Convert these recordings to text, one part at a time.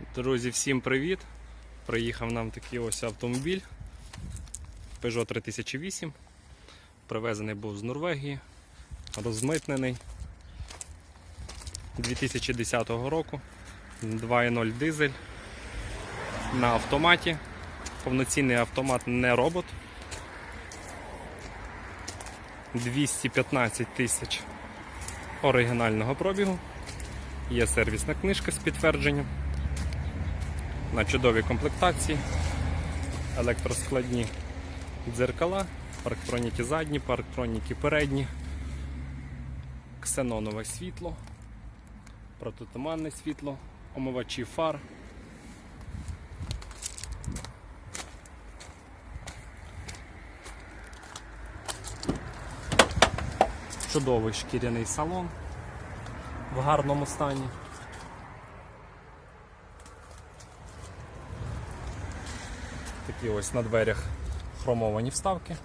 Друзі, всім привіт! Приїхав нам такий ось автомобіль Peugeot 3008. Привезений був з Норвегії, розмитнений 2010 року. 2.0 дизель на автоматі. Повноцінний автомат не робот. 215 тисяч оригінального пробігу. Є сервісна книжка з підтвердженням. На чудовій комплектації. Електроскладні дзеркала, парктроніки задні, парктроніки передні, ксенонове світло, протитуманне світло, омивачі фар. Чудовий шкіряний салон в гарному стані. Такі ось на дверях хромовані вставки,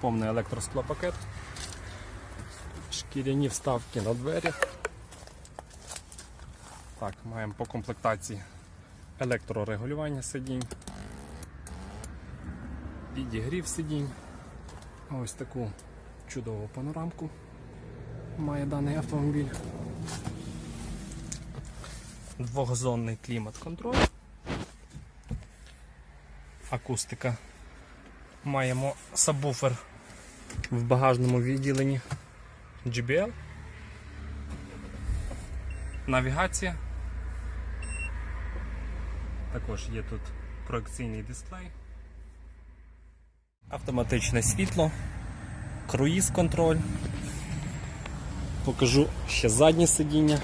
повний електросклопакет, шкіряні вставки на дверях. Так, маємо по комплектації електрорегулювання сидінь, підігрів сидінь. Ось таку чудову панорамку має даний автомобіль. Двохзонний клімат-контроль. Акустика. Маємо сабвуфер в багажному відділенні JBL. Навігація. Також є тут проекційний дисплей. Автоматичне світло, круїз контроль. Покажу ще заднє сидіння.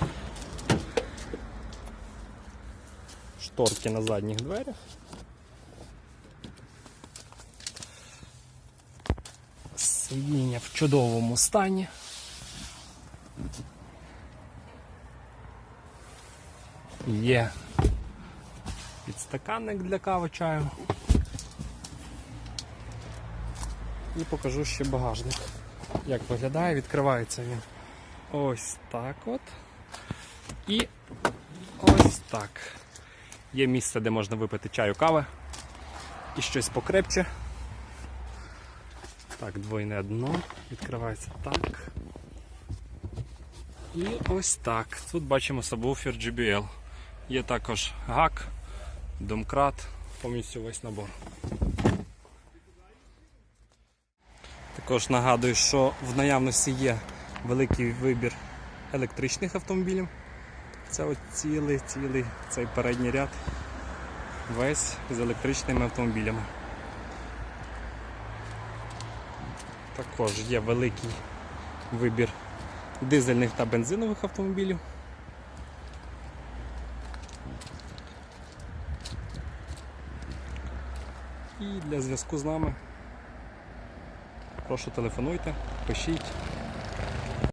Шторки на задніх дверях. Сидіння в чудовому стані. Є підстаканник для кави чаю. І покажу ще багажник. Як виглядає, відкривається він. Ось так от. І ось так. Є місце, де можна випити чаю кави і щось покрепче. Так, двойне дно. Відкривається так. І ось так. Тут бачимо сабвуфер JBL. Є також гак, домкрат, повністю весь набор. Також нагадую, що в наявності є великий вибір електричних автомобілів. Це от цілий, цілий цей передній ряд весь з електричними автомобілями. Також є великий вибір дизельних та бензинових автомобілів. І для зв'язку з нами прошу телефонуйте, пишіть.